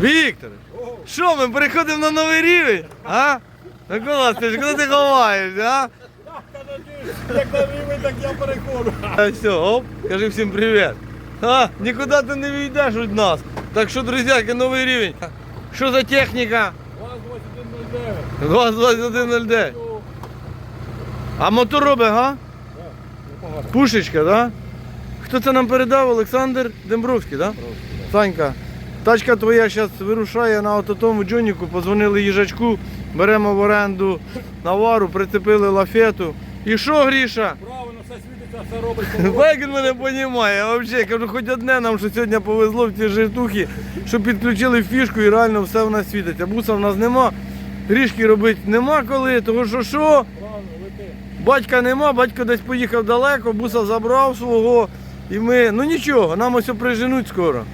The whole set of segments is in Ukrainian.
Віктор, що ми переходимо на новий рівень? А? Микола, ти куди ти ховаєшся, а? Як на рівень, так я переходжу. А все, оп, кажи всім привіт. А, нікуди ти не війдеш від нас. Так що, друзяки, новий рівень. Що за техніка? ВАЗ 2109. 2109. А мотор робить, га? Пушечка, да? Хто це нам передав? Олександр Дембровський, да? Санька, тачка твоя зараз вирушає на тому Джоніку, позвонили їжачку, беремо в оренду навару, прицепили лафету. І що, Гріша? Правильно, все світиться, все робить. Як він мене розуміє, я взагалі кажу, хоч одне нам, що сьогодні повезло в ці жиртухи, що підключили фішку і реально все в нас світиться. Буса в нас нема, грішки робити нема коли, тому що що? Правильно, лети. Батька нема, батько десь поїхав далеко, буса забрав свого. І ми, ну нічого, нам ось приженуть скоро.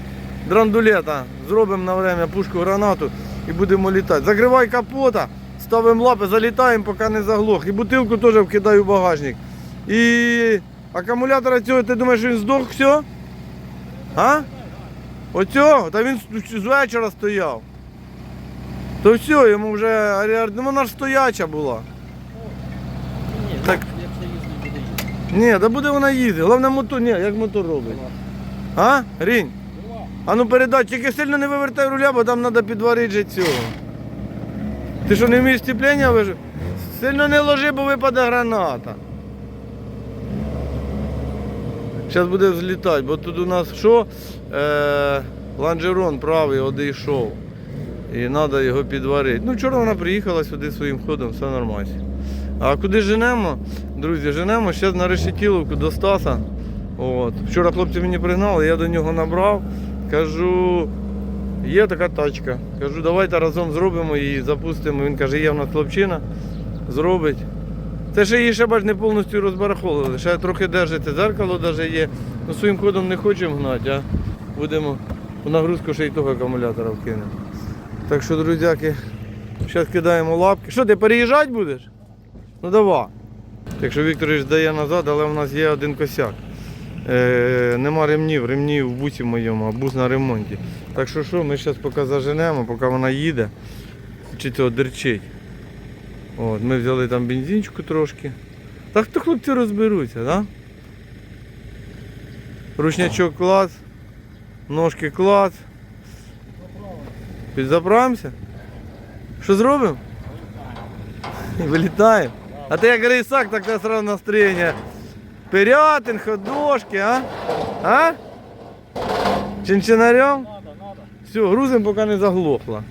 Драндулета, зробимо на время пушку гранату і будемо літати. Закривай капота, ставимо лапи, залітаємо, поки не заглох. І бутилку теж вкидаю в багажник. І акумулятора цього, ти думаєш, він здох все? А? Оцього? Та він з- вечора стояв. То все, йому вже ну вона ж стояча була. Так. Ні, да буде вона їздити. Головне мотор, ні, як мотор робить. А? Рінь? А ну передай, тільки сильно не вивертай руля, бо там треба підварити цього. Ти що не вмієш степлення вижив? Сильно не ложи, бо випаде граната. Зараз буде взлітати, бо тут у нас що? Е, ланжерон правий одійшов. І треба його підварити. Ну, вчора вона приїхала сюди своїм ходом, все нормально. А куди женемо? Друзі, женемо зараз на решетіловку до Стаса. От. Вчора хлопці мені пригнали, я до нього набрав. Кажу, є така тачка. Кажу, давайте разом зробимо її, запустимо. Він каже, є в нас хлопчина, зробить. Це ще її ще бач не повністю розбараховували. Ще трохи держите, зеркало навіть є. Ну, своїм ходом не хочемо гнати, а будемо в нагрузку ще й того акумулятора вкинемо. Так що, друзяки, зараз кидаємо лапки. Що, ти переїжджати будеш? Ну давай. Так що Вікторович дає назад, але в нас є один косяк. Е, нема ремнів, ремнів в бусі моєму, а бус на ремонті. Так що що, ми зараз поки заженемо, поки вона їде, чи цього дерчить. От, ми взяли там бензинчику трошки. Так то хлопці розберуться? Да? Ручнячок клас, ножки клас. Підзаправимося? Що зробимо? Вилітаємо. А ти як рейсак, так у сразу настроєння. Пирятин, ходошки, а? А? Чинчинарем? Все, грузимо, поки не заглохла.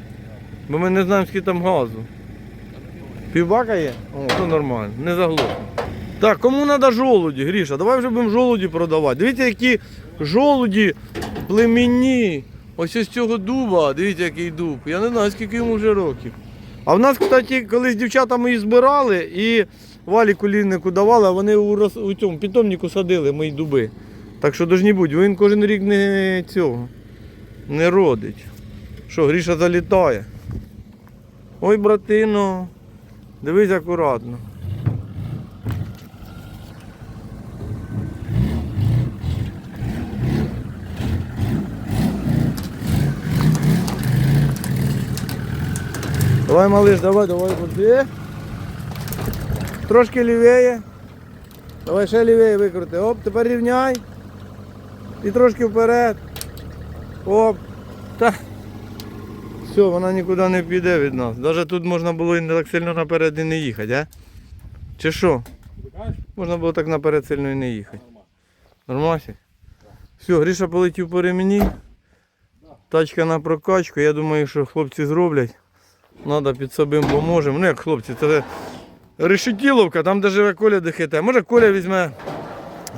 Бо ми не знаємо, скільки там газу. Півбака є? О, то нормально, не заглохне. Так, кому треба жолуді, Гріша, давай вже будемо жолуді продавати. Дивіться, які жолуді племінні. Ось із цього дуба, дивіться, який дуб. Я не знаю, скільки йому вже років. А в нас, кстати, колись дівчата мої збирали і валі куліннику давали, а вони у, роз... у цьому питомнику садили мої дуби. Так що должні бути, він кожен рік не цього не родить. Що, Гріша залітає. Ой, братино, дивись акуратно. Давай, малыш, давай, давай, води. Трошки лівіє. Давай ще лівіє викрути. Оп, тепер рівняй. І трошки вперед. Оп. Та. Все, вона нікуди не піде від нас. Навіть тут можна було і не так сильно наперед і не їхати, а? Чи що? Можна було так наперед сильно і не їхати. Нормально? Все, Гріша полетів по ремені. Тачка на прокачку. Я думаю, що хлопці зроблять. Надо під собою поможемо. Ну як хлопці, це решетіловка, там де живе Коля дихите. Може Коля візьме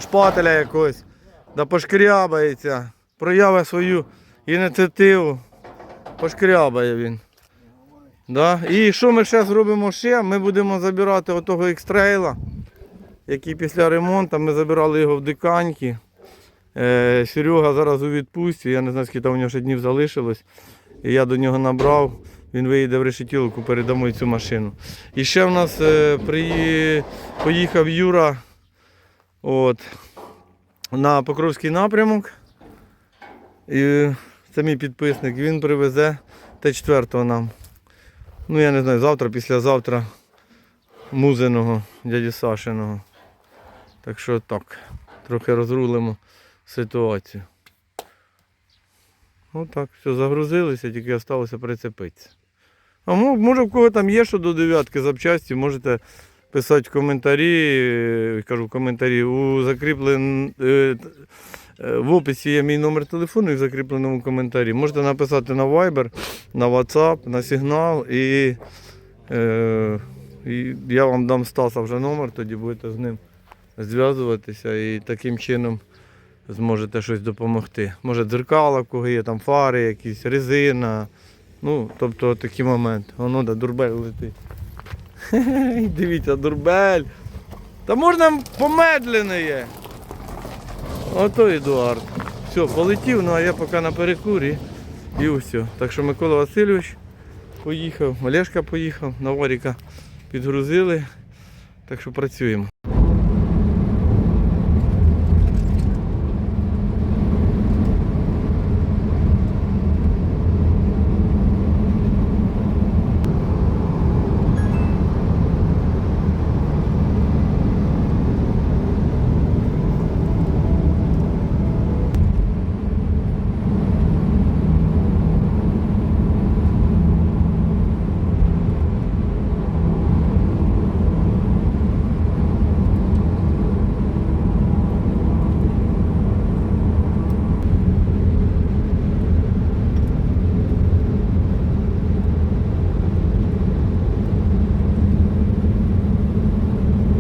шпателя якогось, да пошкрябається, проявить свою ініціативу. Пошкрябає він. Да? І що ми ще зробимо ще? Ми будемо забирати отого екстрейла, який після ремонту ми забирали його в диканьки. Е, Серега зараз у відпустці, я не знаю, скільки там у нього ще днів залишилось. І я до нього набрав, він виїде в решетілку, передамо цю машину. І ще в нас е, приї... поїхав Юра от, на Покровський напрямок. І Це мій підписник. Він привезе Т4 нам. Ну, я не знаю, завтра, післязавтра музиного дяді Сашиного. Так що так, трохи розрулимо ситуацію. Ну так, все, загрузилися, тільки залишилося прицепитися. А може в кого там є що до дев'ятки запчасті, можете писати в коментарі, е, кажу в коментарі, у закріплен, е, е, в описі є мій номер телефону і в закріпленому коментарі. Можете написати на Viber, на WhatsApp, на сигнал і, і я вам дам Стаса вже номер, тоді будете з ним зв'язуватися і таким чином зможете щось допомогти. Може дзеркала, в кого є там фари, якісь резина. Ну, тобто такі моменти. Воно да, дурбель летить. Дивіться, дурбель. Та можна помедленне. Ото Едуард. Все, полетів, ну а я поки на перекурі і все. Так що Микола Васильович поїхав, Олешка поїхав, на Варіка підгрузили. Так що працюємо.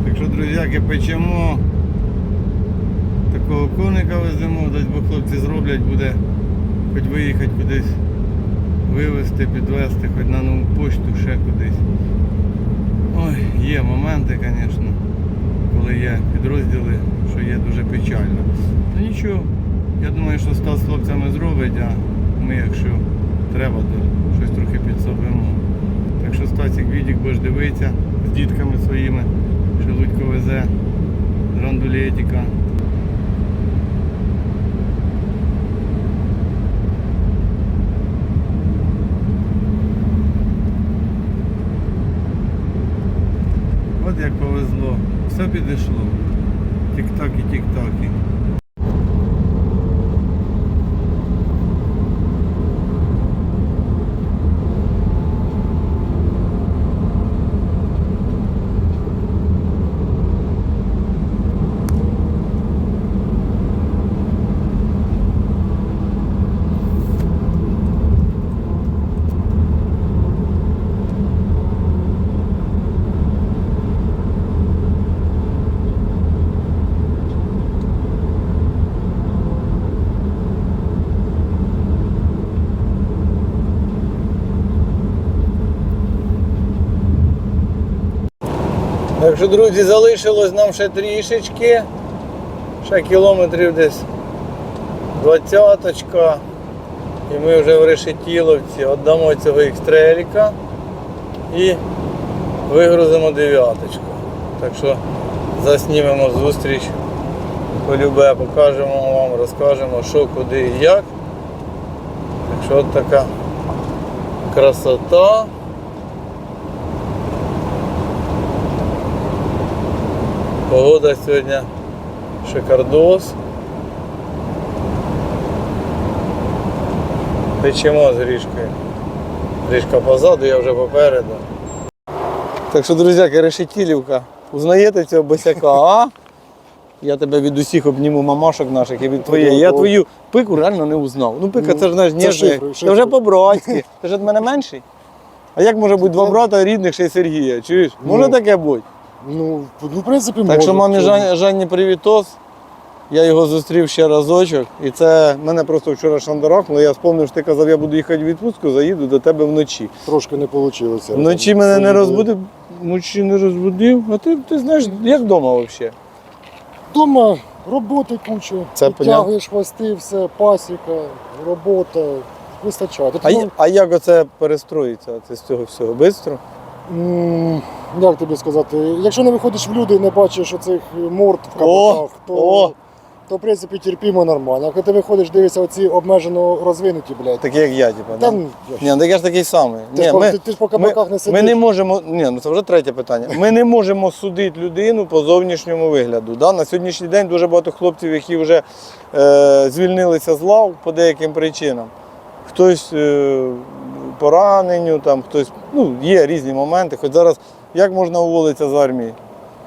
Так що, печемо. Такого коника веземо, дасть бо хлопці зроблять, буде хоч виїхати кудись, вивезти, підвезти, хоч на нову почту, ще кудись. Ой, є моменти, звісно, коли є підрозділи, що є дуже печально. Ну нічого, я думаю, що Стас з хлопцями зробить, а ми, якщо треба, то щось трохи підсобимо. Так що Стасик Відік будеш дивитися з дітками своїми, що Лудько везе з рандулетика. От як повезло. Все підійшло. Тік-таки, тік-таки. Так що, друзі, залишилось нам ще трішечки. Ще кілометрів десь двадцяточка. І ми вже в Решетіловці віддамо цього екстреліка і вигрузимо дев'яточку. Так що заснімемо зустріч. Полюбе, покажемо вам, розкажемо, що, куди і як. Так що от така красота. Погода сьогодні шикардос. Печемо з Грішкою. Грішка позаду, я вже попереду. Так що, друзяки, Решетілівка. Узнаєте цього босяка, а? Я тебе від усіх обніму мамашок наших і від твоєї. Я твою пику реально не узнав. Ну пика Ну, це ж знаєш, ніжний. шифри, вже по-братськи. Ти ж від мене менший? А як може бути два брата рідних ще й Сергія? Чуєш? Може Ну. таке бути? Ну, ну, в принципі, Так може. що мамі? Жан, Жанні привітос. Я його зустрів ще разочок. І це мене просто вчора шандарахнуло. Я спомнив, що ти казав, я буду їхати в відпустку, заїду до тебе вночі. Трошки не вийшло. Вночі мене не розбудив, вночі не розбудив. А ти, ти знаєш, як вдома взагалі? Дома роботи куча. Це Підтягуєш хвости, все, пасіка, робота. Вистачає. Тобто, А, ну, я- а як оце перестроїться це з цього всього? Бистро? Як тобі сказати, якщо не виходиш в люди і не бачиш оцих морд в О, кабаках, то о. то в принципі терпімо нормально. А коли ти виходиш, дивишся оці обмежено розвинуті, блядь. Такі як я, типу, Та, да? ну, Ні, так я ж такий самий. Ти Ні, ж ми, ти- ти ж по кабаках не сидиш. ми не можемо, ні, ну це вже третє питання. Ми не можемо судити людину по зовнішньому вигляду. Да? На сьогоднішній день дуже багато хлопців, які вже е, звільнилися з лав по деяким причинам. Хтось е, пораненню, там, хтось, ну, є різні моменти. Хоч зараз як можна уволитися з армії?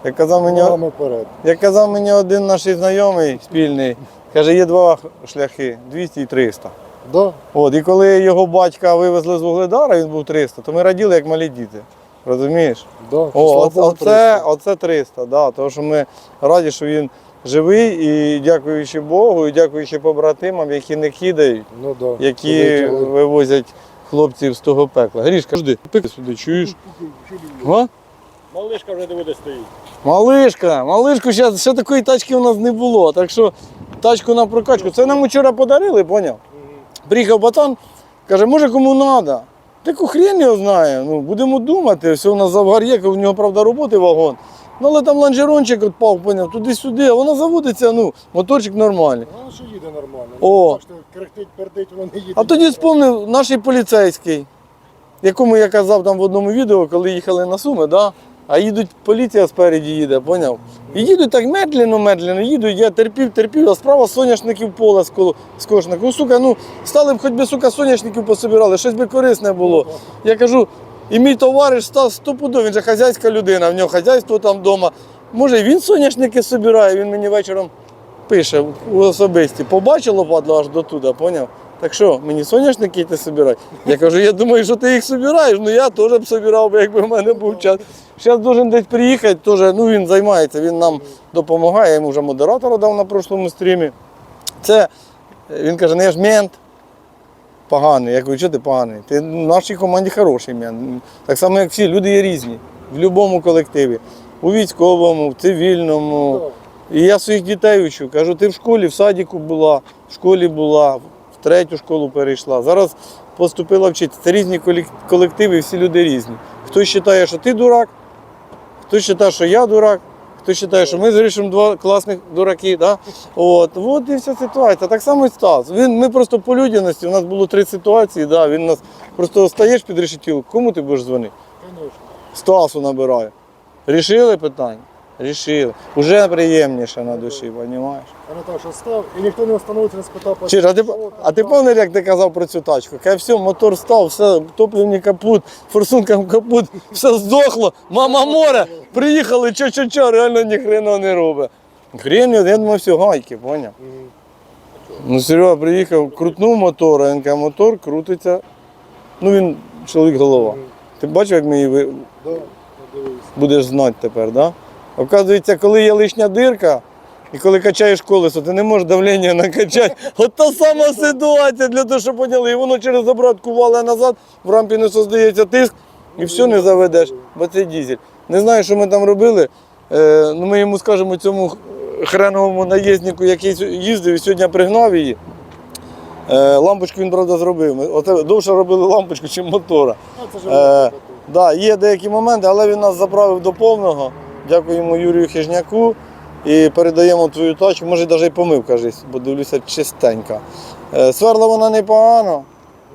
Як казав мені, Ногами вперед. як казав мені один наш знайомий спільний, каже, є два шляхи 200 і 300. Да? От, і коли його батька вивезли з Вугледара, він був 300, то ми раділи, як малі діти. Розумієш? Да. О, Слава оце, Богу, оце, 300. оце 300, да, тому що ми раді, що він живий і дякуючи Богу, і дякуючи побратимам, які не кидають, Ну, да. які Туди, вивозять хлопців з того пекла. Грішка, жди, пики сюди, чуєш? Га? Малишка вже де буде стоїть. Малишка, малишку ще, ще такої тачки у нас не було. Так що тачку на прокачку. Це нам вчора подарили, поняв? Приїхав батан, каже, може кому треба. Таку хрень його знає. Ну, будемо думати, все у нас завгар є, у нього, правда, роботи вагон. Ну, але там лонжерончик відпав, поняв, туди-сюди, а воно заводиться, ну, моторчик нормальний. Воно що їде нормально. О. Так крехтить, пердить, воно не їде. А тоді спомнив наш поліцейський, якому я казав там в одному відео, коли їхали на Суми, да? а їдуть, поліція спереді їде, поняв? І їдуть так медленно, медленно, їдуть, я терпів, терпів, а справа соняшників поле з коло- з. Ну, сука, ну стали б хоч би, сука, соняшників пособирали, щось би корисне було. Я кажу, і мій товариш став стопудов, він же хазяйська людина, в нього хазяйство там вдома. Може, він соняшники собирає, він мені вечором пише у особисті. Побачило падло аж до туди, поняв? Так що, мені соняшники йти собирати? Я кажу, я думаю, що ти їх собираєш, ну я теж б собирав, якби в мене був час. Зараз должен десь приїхати, теж, ну він займається, він нам допомагає, я йому вже модератора дав на прошлому стрімі. Це, він каже, не я ж мент. Поганий. Я кажу, що ти поганий? Ти в нашій команді хороший мент. Так само, як всі, люди є різні. В будь-якому колективі. У військовому, в цивільному. І я своїх дітей учу. Кажу, ти в школі, в садіку була, в школі була, в третю школу перейшла. Зараз поступила вчитися. Це різні колективи, всі люди різні. Хтось вважає, що ти дурак, хтось вважає, що я дурак, хтось вважає, що ми вирішимо два класних дураки. Да? От, от і вся ситуація. Так само і Стас. Він, ми просто по людяності, у нас було три ситуації, да, він нас просто стаєш під решетілку, кому ти будеш дзвонити? Стасу набирає. Рішили питання? Рішили. Уже приємніше на душі, розумієш? А не став, і ніхто не встановиться, не спитав, Чиж, а ти, а ти пам'ятаєш, як ти казав про цю тачку? Каже, все, мотор став, все, топливний капут, форсункам капут, все здохло, мама море, приїхали, чо-чо-чо, реально ні хрена не робить. Хрен, я думав, все, гайки, поняв? Ну, Серега приїхав, крутнув мотор, а каже, мотор крутиться. Ну він чоловік голова. Ти бачив, як ми її ви- будеш знати тепер, да? Оказується, коли є лишня дирка, і коли качаєш колесо, ти не можеш давлення накачати. От та сама ситуація для того, щоб поняли. І воно через обратку вале назад, в рампі не создається тиск, і все не заведеш, бо це дізель. Не знаю, що ми там робили. Е, ну ми йому скажемо цьому хреновому наїзнику, який їздив і сьогодні пригнав її. Е, лампочку він, правда, зробив. Оце довше робили лампочку, ніж мотора. А, це ж е... Да, є деякі моменти, але він нас заправив до повного. Дякуємо Юрію Хижняку і передаємо твою тачку. Може, навіть і помивка бо дивлюся чистенька. Е, Сверла вона непогано,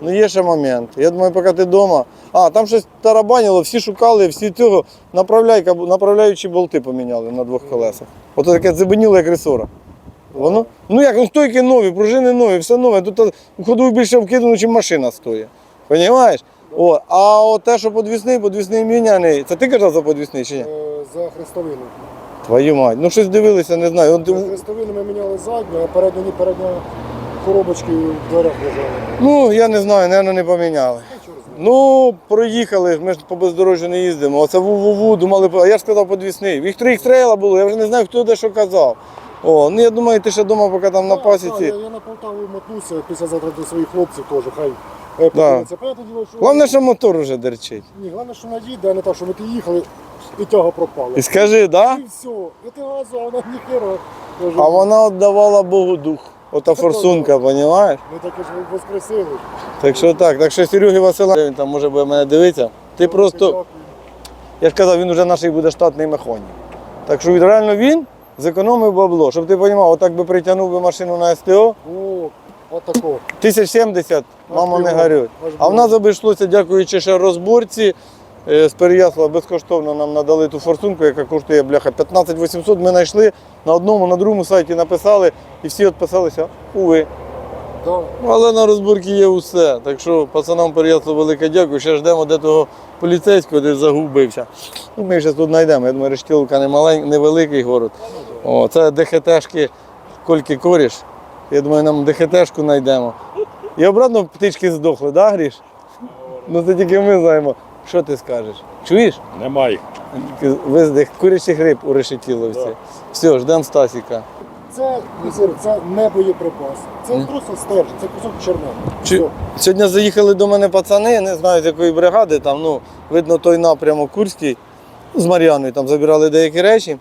але є ще момент. Я думаю, поки ти вдома. А, там щось тарабанило, всі шукали, всі цього направляйка, направляючі болти поміняли на двох колесах. Ото таке дзебеніло, як ресора. Воно, ну як, ну стойки нові, пружини нові, все нове. Тут е, ходов більше вкидано, ніж машина стоїть. Понімаєш? О, а от те, що подвісний, подвісний міняний. Це ти казав за подвісний чи ні? За хрестовину. Твою мать. Ну щось дивилися, не знаю. От, За хрестовину ми міняли задню, а передню, ні, передня коробочки в дверях лежали. ну, я не знаю, напевно, не поміняли. Ну, проїхали, ми ж по бездорожжю не їздимо. Оце ву-ву-ву, думали, а я ж сказав подвісний. Їх три стрейла було, я вже не знаю, хто де що казав. О, ну я думаю, ти ще вдома, поки там на Так, пасіці. так, Я, я на Полтаву мотнуся післязавтра до своїх хлопців теж, хай е, подивляться. Понятне діло, що... Головне, що мотор уже дерчить. Ні, головне, що надійде, а не так, що ми ти їхали і тяга пропала. І скажи, да? І все. І ти газу, а вона ніхера. А вона віддавала Богу дух. Ота форсунка, розумієш? Ми таке ж воскресили. Так що так, так що Сереги Васила, він там може буде мене дивитися. Ти просто, я ж казав, він вже наш буде штатний механік. Так що реально він зекономив бабло. Щоб ти розумів, отак би притягнув би машину на СТО, О, отако. 1070, мамо не горюй. А в нас обійшлося, дякуючи ще розборці. Е, З Переяслава безкоштовно нам надали ту форсунку, яка коштує бляха 15 800. Ми знайшли на одному, на другому сайті написали і всі відписалися. Уви. Да. Ну, Але на розборці є усе. Так що пацанам Переяслава велике дякую. Ще ждемо де того поліцейського, де загубився. Ну, Ми зараз тут знайдемо. Я думаю, Рештілка не малень, невеликий город. О, це ДХТшки Кольки Коріш. Я думаю, нам ДХТшку знайдемо. І обратно птички здохли, да, Гріш? Ну це тільки ми знаємо. Що ти скажеш? Чуєш? Немає. Виздих курячих риб у решетіловці. Все, ждемо Стасіка. Це, Назир, це не боєприпас. Це просто стержень, це кусок черненого. Чи- Сьогодні заїхали до мене пацани, не знаю з якої бригади, там, ну, видно той напрямок Курський, з Мар'яною там забирали деякі речі.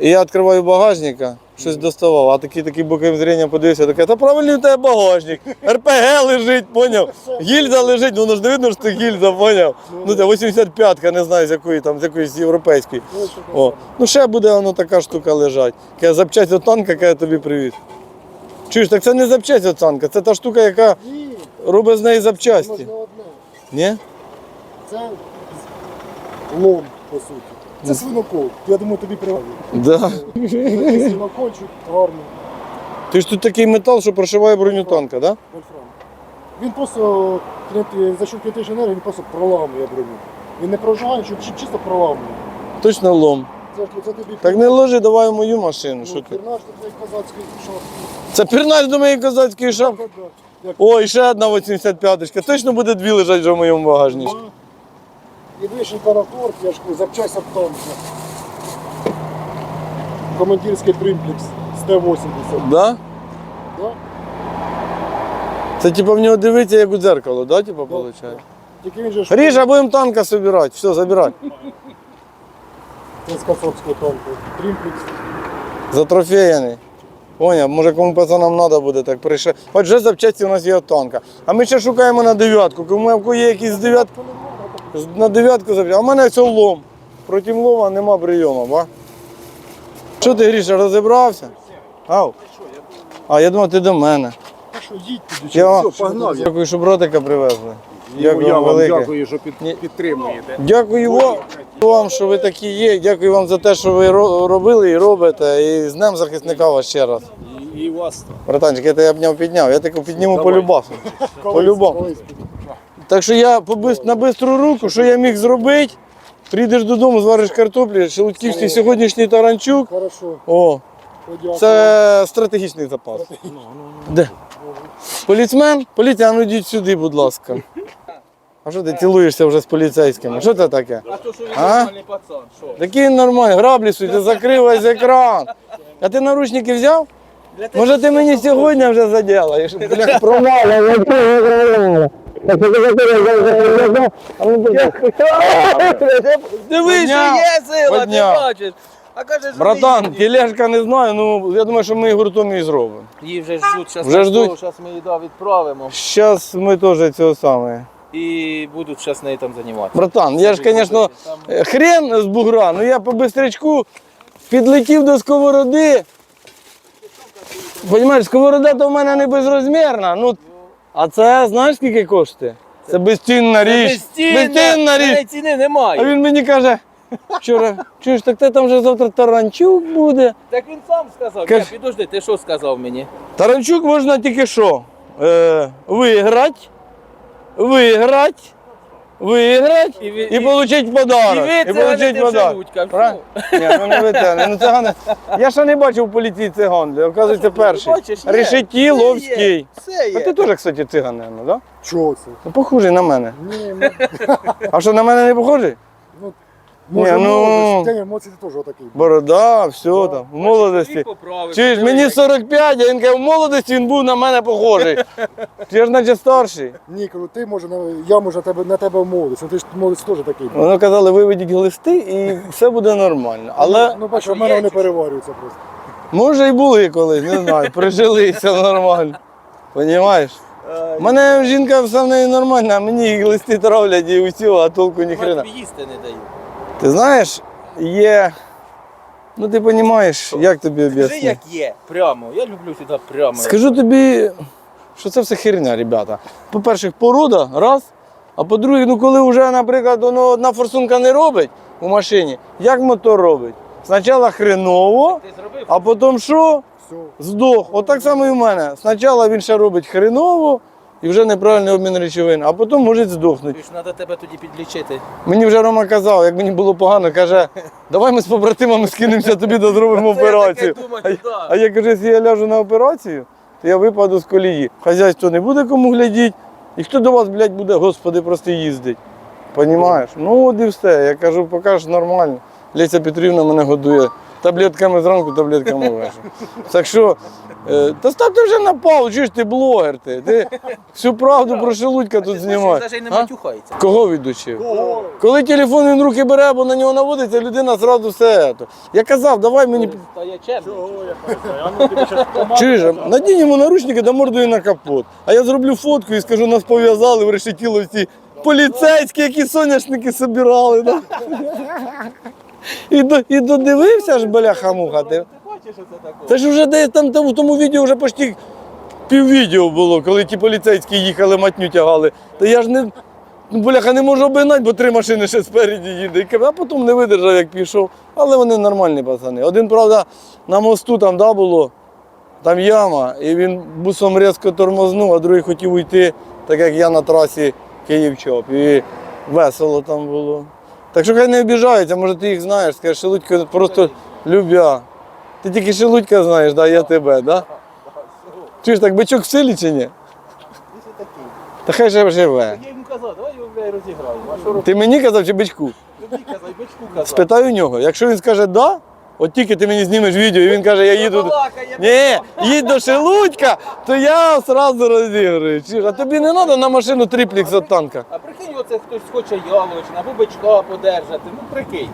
І я відкриваю багажника, щось доставав, а такий такий боковим зрінням подивився, таке, та правильний у тебе багажник, РПГ лежить, поняв? Гільза лежить, ну воно ж не видно, що це гільза, поняв? Ну це 85-ка, не знаю з якої там, з якоїсь європейської. О, ну ще буде воно така штука лежать. Каже, запчасть від танка, яка я тобі привіз. Чуєш, так це не запчасть від танка, це та штука, яка робить з неї запчасті. Ні? Це лом, по суті. Це свинокол. Я думаю, тобі пригодиться. Да. Свинокольчик гарний. Ти ж тут такий метал, що прошиває броню танка, да? Вольфрам. Він просто за счет кинетичної енергії він просто проламує броню. Він не прожигає, щоб чи- чисто проламує. Точно лом. Це, ж- це тобі Так не ложи, давай в мою машину. Що ну, ти? пірнаш, це козацький шар. Це пірнач до моєї козацької шапки. Як О, і ще одна 85-ка. Точно буде дві лежать вже в моєму багажнику. І вишенька на торт, я ж запчасть танка. Командирський тримплекс з Т-80. Да? Да? Це типу в нього дивиться, як у дзеркало, да, типу, Да, виходить? да. Тільки він же ж Ріжа, будемо танка собирати. Все, забирай. з Касовського танку. Тримплекс. Затрофеяний. Поняв, може кому пацанам треба буде так прийшли. Хоч вже запчасті у нас є від танка. А ми ще шукаємо на дев'ятку. Кому є якісь дев'ятки, на дев'ятку запчасті. А в мене це лом. Проти лома нема прийому, ба? Що ти, Гріша, розібрався? Ау. А, я думав, ти до мене. Що їдь туди. Я... Все, погнав я. Дякую, що братика привезли. Дякую, я вам велике. дякую, що під, Ні. підтримуєте. Дякую вам, вам, що ви такі є. Дякую вам за те, що ви ро- робили і робите. І з Днем захисника вас ще раз. І, і вас. Братанчик, я тебе обняв, підняв. Я тебе підніму по любасу. По-любому. Так що я на бистру руку, що я міг зробити, прийдеш додому, звариш картоплі, шелудьківський сьогоднішній таранчук. Хорошо. О, це стратегічний запас. Де? Поліцмен? Поліція, а ну йдіть сюди, будь ласка. А що ти цілуєшся вже з поліцейськими? Що це таке? А то, що він нормальний пацан? Такий нормальний, граблі суйте, закрив весь екран. А ти наручники взяв? Може ти мені сьогодні вже заділаєш? Бля, Дивись, що є сила, ти подняв. бачиш. А каже, що Братан, не тележка не знаю, ну я думаю, що ми гуртом і зробимо. Її вже ждуть, зараз Вже ждуть? Зараз ми її да, відправимо Зараз ми теж цього саме. і будуть зараз нею там займатися. Братан, я ж, звісно, хрен з бугра, ну я по бистрячку підлетів до сковороди. Понімаєш, сковорода то в мене не безрозмірна. Ну, а це знаєш скільки коштує? Це безцінна річ. Безцінна річ. Ціни А немає. він мені каже, вчора, чуєш, так ти там вже завтра таранчук буде. Так він сам сказав. Каж- Я, підожди, ти що сказав мені? Таранчук можна тільки що? Е, виграти, виграти, виграти І і, і- отримати подарок. І ви це получить подарок. Правильно? Ні, ну не витягне. Ну цигани. Я ще не бачив в поліції циган, оказується перший. Решеті Ловський. Є. А ти теж, кстати, циган, так? да? Чого це? Ну, похожий на мене. Ні, А що на мене не похожий? Може, Ні, ну- молодість. Та ні, емоції ти теж отакий. Борода, все там, в молодості. Чуєш, мені 45, а він каже, в молодості він був на мене похожий. Ти ж наче старший. Ні, кажу, ти може, на- я може на тебе, на тебе молодість, ну ти ж молодість теж такий. Вони казали, виведіть глисти і все буде нормально. Але ну, бачиш, в мене вони переварюються просто. може і були колись, не знаю, прижилися нормально. Понімаєш? У мене жінка все в неї нормально, а мені і глисти травлять і усього, а толку ні хрена. Тобі їсти не даю. Ти знаєш, є Ну ти розумієш, як тобі Скажи, об'яснити? як є. Прямо. Я люблю сюди прямо. Скажу тобі, що це все херня, ребята. По-перше, порода, раз. А по-друге, ну коли вже, наприклад, воно одна форсунка не робить у машині, як мотор робить? Спочатку хреново, а потім що? Здох. От так само і в мене. Спочатку він ще робить хреново і вже неправильний обмін речовин, а потім може здохнути. Ж треба тебе тоді підлічити. Мені вже Рома казав, як мені було погано, каже, давай ми з побратимами скинемося, тобі дозробимо Це я операцію. А, я кажу, якщо я ляжу на операцію, то я випаду з колії. Хазяйство не буде кому глядіти. І хто до вас, блядь, буде, господи, просто їздить. Понімаєш? Ну от і все. Я кажу, поки ж нормально. Леся Петрівна мене годує таблетками зранку, таблетками ввечері. Так що, е, та ставте вже на паузу, ж ти блогер ти? Ти всю правду про шелудька тут знімаєш. Навіть не А? матюхається. Кого відучив? Коли телефон він в руки бере або на нього наводиться, людина зразу все. це. Я казав, давай мені. Та я чемний. Чуєш, надінь йому наручники да мордою на капот. А я зроблю фотку і скажу, нас пов'язали в решетіловці поліцейські, які соняшники собирали. Да? І, до, і додивився ж, бляха-муха. Ти. Ти що це таке? Це ж вже де там, в тому відео вже почти піввідео було, коли ті поліцейські їхали, матню тягали. Та я ж не. Ну, бляха, не можу обігнати, бо три машини ще спереді їде. А потім не видержав, як пішов. Але вони нормальні пацани. Один, правда, на мосту там да, було, там яма, і він бусом різко тормознув, а другий хотів уйти, так як я на трасі Київ-Чоп. І весело там було. Так що хай не обіжаються, може ти їх знаєш, скажеш, Шелудько просто любя. Ти тільки Шелудька знаєш, да, я тебе, да? Чуєш, так бичок в силі чи ні? Та хай же живе. Я йому казав, давай його блядь, розіграємо. А що робити? Ти мені казав чи бичку? Тобі казав, і бичку казав. Спитай у нього. Якщо він скаже да, от тільки ти мені знімеш відео, і він каже, я їду. до- Балакає, Ні, їдь до Шелудька, то я одразу розіграю. Чуєш, А тобі не треба на машину триплекс від танка. А прикинь, оце хтось хоче яловичина або бичка подержати. Ну прикинь.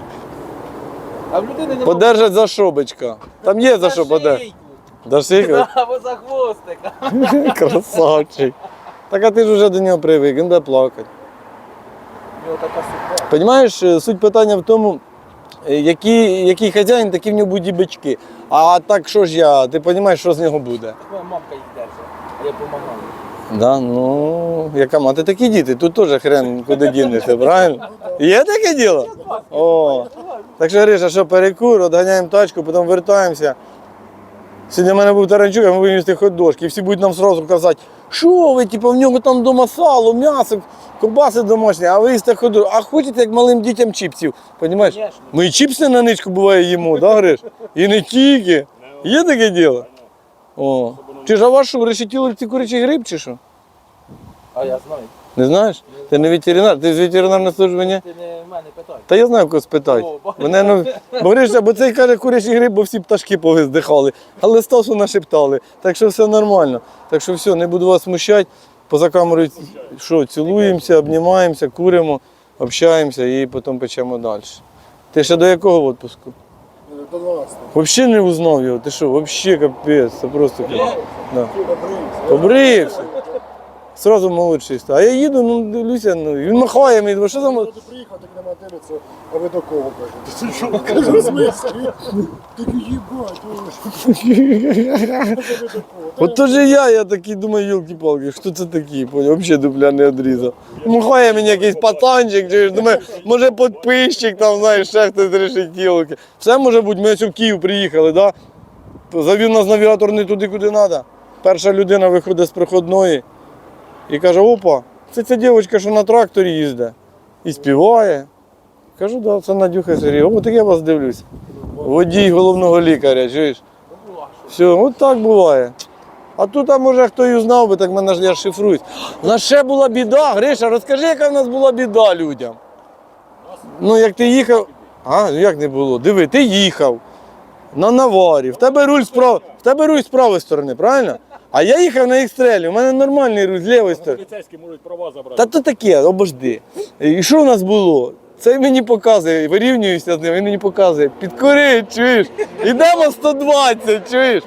А в людини немає. Подержать за що, бичка? Там є за що подержати. За шийку? Або за хвостика. Красавчик. Так а ти ж вже до нього привик, він буде плакати. У нього така судьба. Понимаєш, е, суть питання в тому, е, який, який хазяїн, такі в нього будуть і бички. А так що ж я, ти розумієш, що з нього буде? Так моя мамка їх держить. а Я допомагаю. Да, ну, яка мати такі діти, тут теж хрен куди дінешся, правильно? Є таке діло? О, так що, Гриша, що перекур, отганяємо тачку, потім вертаємося. Сьогодні в мене був таранчук, а ми їсти ходошки. І всі будуть нам сразу казати, що ви, типу, в нього там вдома сало, м'ясо, ковбаси домашні, а ви їсте ходошки. А хочете, як малим дітям чіпсів? Конечно. Ми і чіпси на ничку буває їмо, да, Гриш? І не тільки. Є таке діло? О. Чи ж а ваш що, решетіло ці курячий гриб чи що? А я знаю. Не знаєш? Ти не ветеринар, ти з ветеринарної служби, ні? Ти не в мене питай. Та я знаю, кого спитати. О. Вони, ну, бо, Гриша, бо цей каже курячий гриб, бо всі пташки повиздихали. Але Стасу нашептали. Так що все нормально. Так що все, не буду вас смущати. Поза камерою що, цілуємося, обнімаємося, куримо, общаємося і потім печемо далі. Ти ще до якого відпуску? До 12. Взагалі не узнав його. Ти що, взагалі капець, це просто капець. Да. Побрився. Сразу молодший. А я їду, ну дивлюся, ну, він махає мені, що за мо- приїхав, так на мене дивиться, а ви до кого кажете? Ти що? Кажу. Такий їбать, ви до кого? Та От то же я, я такий думаю, йолки-палки, хто це такий, поняв, взагалі дупля не відрізав. Махає мені якийсь пацанчик, чи ж, думаю, може підписчик, там, знаєш, ще хтось рішить тілки. Все може бути, ми ось в Київ приїхали, да? завів нас навігатор не туди, куди треба. Перша людина виходить з проходної і каже, опа, це ця дівчинка, що на тракторі їздить. І співає. Кажу, да, це Надюха Сергій. О, так я вас дивлюсь. Водій головного лікаря, чуєш? Все, от так буває. А тут, а може, хто і знав би, так мене ж я шифруюсь. У нас ще була біда, Гриша, розкажи, яка в нас була біда людям. Ну, як ти їхав. А, ну як не було? Диви, ти їхав на наварі, в тебе руль з в тебе руль з правої сторони, правильно? А я їхав на екстрелі, у мене нормальний руль з лівої сторони. Поліцейські можуть права забрати. Та то таке, обожди. І що в нас було? Це мені показує, вирівнююся з ним, він мені показує. Підкори, чуєш? Ідемо 120, чуєш?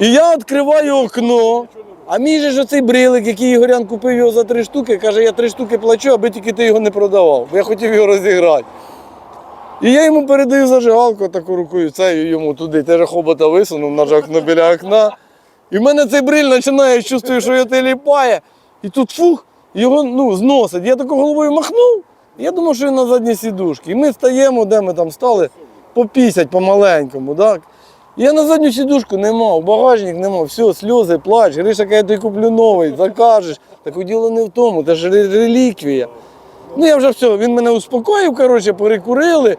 І я відкриваю окно, а мій же ж оцей брилик, який Ігорян купив його за три штуки, каже, я три штуки плачу, аби тільки ти його не продавав, бо я хотів його розіграти. І я йому передаю зажигалку таку рукою, це йому туди, теж хобота висунув, на біля окна. І в мене цей бриль починає, чувствую, що його теліпає. І тут фух, його ну, зносить. Я тако головою махнув. Я думав, що він на задній сідушці. І ми стаємо, де ми там стали, попісять по-маленькому. Так? Я на задню сідушку не мав, багажник не мав, все, сльози, плач. Гриша каже, я тобі куплю новий, закажеш. Так діло не в тому, це ж реліквія. Ну я вже все, він мене успокоїв, коротше, перекурили,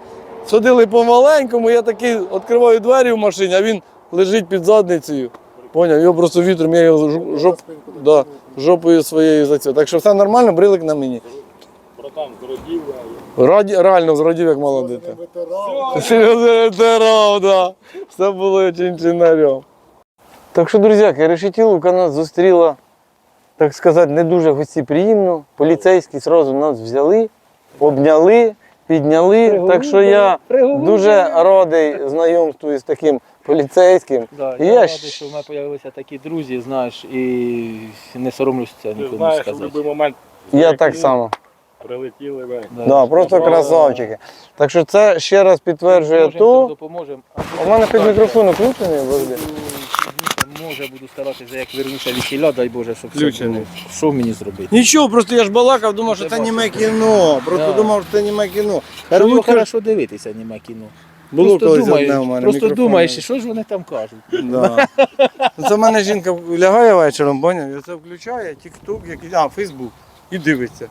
садили помаленькому, я такий відкриваю двері в машині, а він лежить під задницею. Поняв, його просто вітром, я його жоп, да, жопою своєю за це. Так що все нормально, брилик на мені. Братан, зродів. Раді, реально зрадів, як мала дитина. Серйозно, ветеран, да. Все було чинчинарем. Так що, друзяки, решетіловка нас зустріла, так сказати, не дуже гостеприємно. Поліцейські одразу нас взяли, обняли, підняли. Так що я дуже радий знайомству із таким поліцейським. Да, І я я радий, щ- що в мене з'явилися такі друзі, знаєш, і не Ти нікому знаєш, в сказати. будь-який момент Я так само. прилетіли ви. Да, просто Направо. красавчики. Так що це ще раз підтверджує допоможемо. А У мене під мікрофон включений, завжди. Може буду старатися, як вернуся весіля, дай Боже, щоб все Включений. було. Що мені зробити? Нічого, просто я ж балакав, думав, що Це німе кіно. Просто Да. думав, що це німе кіно. Було Ручка хорошо дивитися, нема кіно. Було просто колись думаєш, одне у мене. просто мікрофон. думаєш, що ж вони там кажуть. Да. Ну, Це в мене жінка лягає вечором, поняв? І це включає, тік-тук, а, Фейсбук, і дивиться.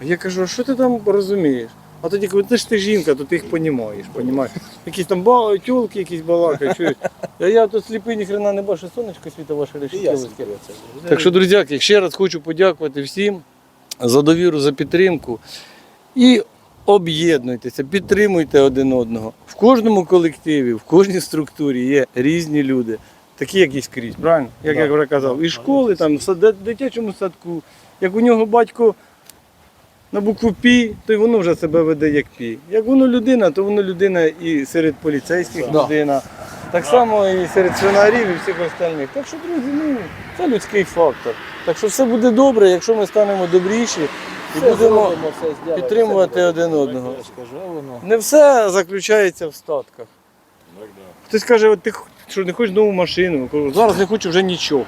А я кажу, а що ти там розумієш? А тоді кажу, ти ж ти жінка, то ти їх понімаєш, понімаєш. Якісь там ба, тюлки якісь балакають, чуєш. А я тут сліпий ніхрена не бачу, сонечко світа ваше І я решетілося. Так що, друзяки, ще раз хочу подякувати всім за довіру, за підтримку. І об'єднуйтеся, підтримуйте один одного. В кожному колективі, в кожній структурі є різні люди, такі як і скрізь, правильно? Як я вже казав, і школи, там, в сад- дитячому садку. Як у нього батько на букву Пі, то й воно вже себе веде як Пі. Як воно людина, то воно людина і серед поліцейських Да. людина. Так само і серед свинарів і всіх остальних. Так що, друзі, ну, це людський фактор. Так що все буде добре, якщо ми станемо добріші і будемо. підтримувати один одного. Не все заключається в статках. Хтось каже, ти що не хочеш нову машину. Кажу, Зараз не хочу вже нічого.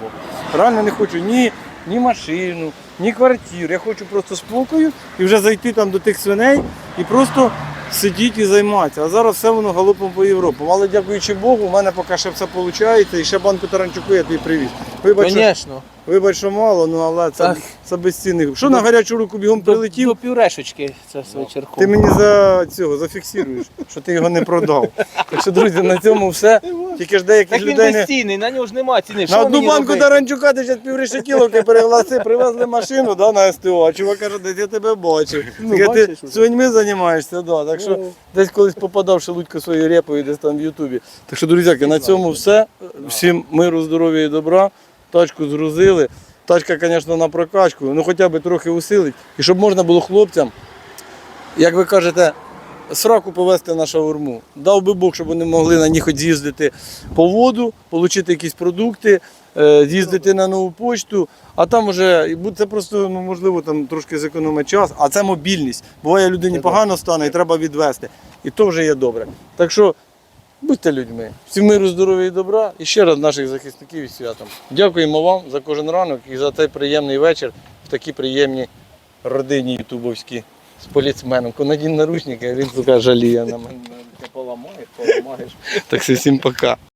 Реально не хочу ні, ні машину, ні квартиру. Я хочу просто спокою і вже зайти там до тих свиней і просто сидіти і займатися. А зараз все воно галопом по Європі. Але дякуючи Богу, у мене поки ще все виходить. І ще банку таранчуку я тобі привіз. Вибач, Звісно. вибач, що мало, ну але це, Так. це безцінний. Що на гарячу руку бігом До, прилетів? до пюрешечки це вечірком. Ти мені за цього зафіксируєш, що ти його не продав. Так що, друзі, на цьому все. Тільки ж деяких Так він людей не. безцінний, на нього ж нема ціни. Що На одну мені банку робити? Таранчука ти зараз піврешетіловки перегласи, привезли машину да, на СТО, а чувак каже, десь я тебе бачив. Ну, Таке, ти бачиш уже. свиньми займаєшся, да. так що Ну. десь колись попадав шелудько своєю репою десь там в Ютубі. Так що, друзяки, на цьому все. Всім миру, здоров'я і добра. Тачку згрузили. Тачка, звісно, на прокачку, ну хоча б трохи усилить. І щоб можна було хлопцям, як ви кажете, сраку повезти на шаурму. Дав би Бог, щоб вони могли на них от з'їздити по воду, отримати якісь продукти, е, з'їздити на нову почту, а там вже це просто ну, можливо там трошки зекономить час, а це мобільність. Буває людині погано стане і треба відвезти. І то вже є добре. Так що будьте людьми. Всім миру, здоров'я і добра. І ще раз наших захисників із святом. Дякуємо вам за кожен ранок і за цей приємний вечір в такій приємній родині ютубовській з поліцменом. Коли надін наручники, а він сука жаліє на мене. Ти поламаєш, поламаєш. Так всім пока.